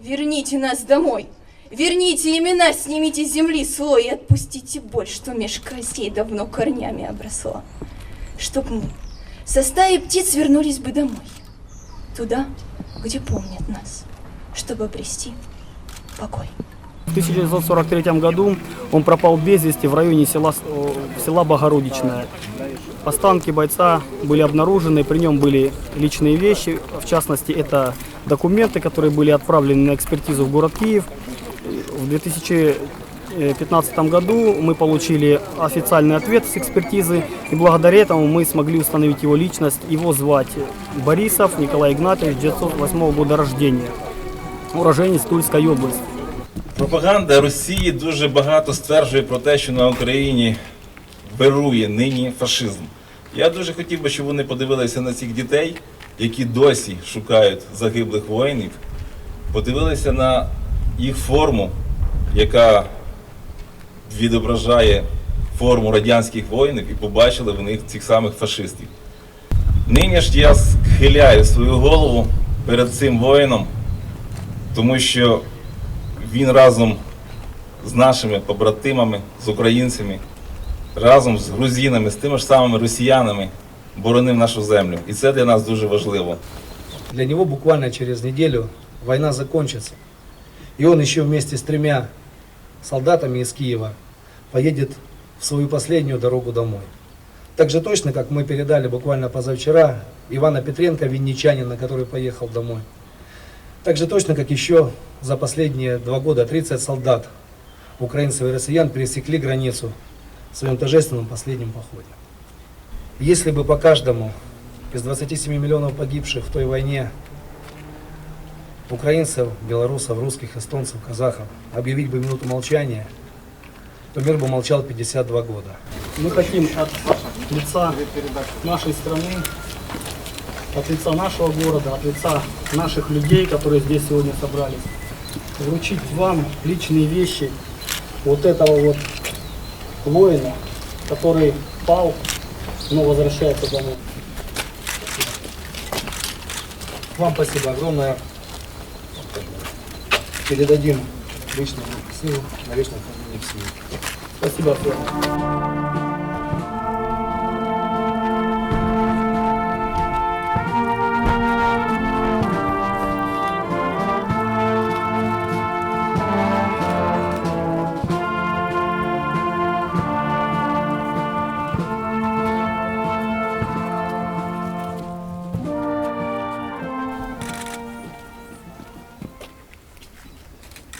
Верните нас домой. Верните имена, снимите земли слой и отпустите боль, что меж костей давно корнями обросла. Чтоб мы со стаи птиц вернулись бы домой. Туда, где помнят нас, чтобы обрести покой. В 1943 году он пропал без вести в районе села, э, села Богородичное. Останки бойца были обнаружены, при нем были личные вещи, в частности это документы, которые были отправлены на экспертизу в город Киев. В 2015 году мы получили официальный ответ с экспертизы, и благодаря этому мы смогли установить его личность. Его звать Борисов Николай Игнатьевич, 1908 года рождения, уроженец Тульской области. Пропаганда Росії дуже багато стверджує про те, що на Україні вирує нині фашизм. Я дуже хотів би, щоб вони подивилися на цих дітей, які досі шукають загиблих воїнів, подивилися на їх форму, яка відображає форму радянських воїнів, і побачили в них цих самих фашистів. Нині ж я схиляю свою голову перед цим воїном, тому що він разом з нашими побратимами, з українцями, разом з грузинами, з тими ж самими росіянами боронив нашу землю. І це для нас дуже важливо. Для него буквально через неделю война закончится. И он еще вместе с тремя солдатами из Киева поедет в свою последнюю дорогу домой. Так же точно, как мы передали буквально позавчера Ивана Петренко, винничанина, который поехал домой. Так же точно, как еще за последние два года 30 солдат, украинцев и россиян, пересекли границу в своем торжественном последнем походе. Если бы по каждому из 27 миллионов погибших в той войне украинцев, белорусов, русских, эстонцев, казахов объявить бы минуту молчания, то мир бы молчал 52 года. Мы хотим от лица нашей страны, от лица нашего города, от лица наших людей, которые здесь сегодня собрались, вручить вам личные вещи вот этого вот воина, который пал, но возвращается домой. Вам спасибо огромное. Передадим личному силу на вечном хранении в семье. Спасибо. всем.